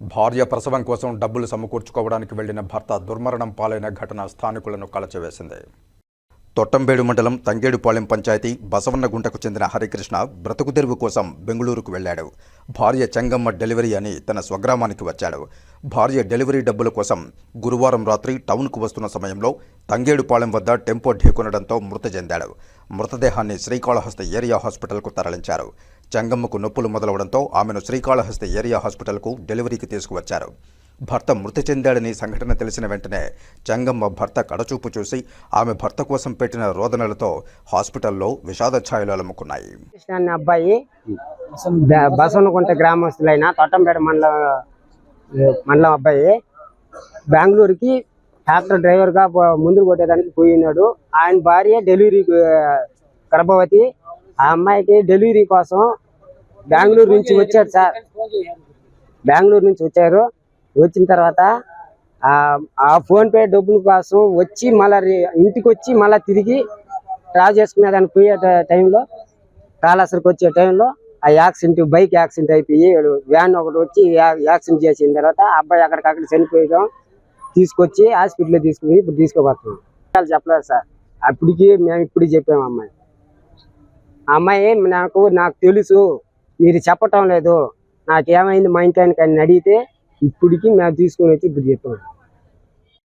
భార్య ప్రసవం కోసం డబ్బులు సమకూర్చుకోవడానికి వెళ్ళిన భర్త దుర్మరణం పాలైన ఘటన స్థానికులను కలచివేసింది. తొట్టంబేడు మండలం తంగేడుపాలెం పంచాయతీ బసవన్నగుంటకు చెందిన హరికృష్ణ బ్రతుకు తెరువు కోసం బెంగళూరుకు వెళ్ళాడు. భార్య చెంగమ్మ డెలివరీ అని తన స్వగ్రామానికి వచ్చాడు. భార్య డెలివరీ డబ్బుల కోసం గురువారం రాత్రి టౌన్కు వస్తున్న సమయంలో తంగేడుపాలెం వద్ద టెంపో ఢీకొనడంతో మృతి చెందాడు. మృతదేహాన్ని శ్రీకాళహస్తి ఏరియా హాస్పిటల్కు తరలించారు. చెంగమ్మకు నొప్పులు మొదలవడంతో ఆమెను శ్రీకాళహస్తి ఏరియా హాస్పిటల్కు డెలివరీకి తీసుకువచ్చారు. భర్త మృతి చెందాడని సంఘటన తెలిసిన వెంటనే చెంగమ్మ భర్త కడచూపు చూసి ఆమె భర్త కోసం పెట్టిన రోదనలతో హాస్పిటల్లో విషాద ఛాయలు అలముకున్నాయి. అబ్బాయి బ- బసవనకుంట గ్రామస్తులైన తోటంపేట మండలం మండలం అబ్బాయి బెంగళూరుకి ట్రాక్టర్ డ్రైవర్గా ముందు ముందుకు కొట్టేదానికి పోయినాడు. ఆయన భార్య డెలివరీ గర్భవతి ఆ అమ్మాయికి డెలివరీ కోసం బెంగళూరు నుంచి వచ్చారు సార్. బెంగళూరు నుంచి వచ్చారు. వచ్చిన తర్వాత ఆ ఫోన్పే డబ్బుల కోసం వచ్చి మళ్ళీ ఇంటికి వచ్చి మళ్ళీ తిరిగి డ్రా చేసుకునే దానికి పోయే టైంలో కాళాసరికి వచ్చే టైంలో ఆ యాక్సిడెంట్ బైక్ యాక్సిడెంట్ అయిపోయి వ్యాన్ ఒకటి వచ్చి యాక్సిడెంట్ చేసిన తర్వాత ఆ అబ్బాయి అక్కడికక్కడ చనిపోయడం. తీసుకొచ్చి హాస్పిటల్లో తీసుకుని ఇప్పుడు తీసుకోబడుతున్నాం చెప్పలేదు సార్. అప్పటికి మేము ఇప్పుడు చెప్పాము అమ్మాయి అమ్మాయి నాకు నాకు తెలుసు. మీరు చెప్పటం లేదు. నాకేమైంది మా ఇంటానికి అని అడిగితే ఇప్పటికి మేము తీసుకుని వచ్చి ఇప్పుడు చెప్పాను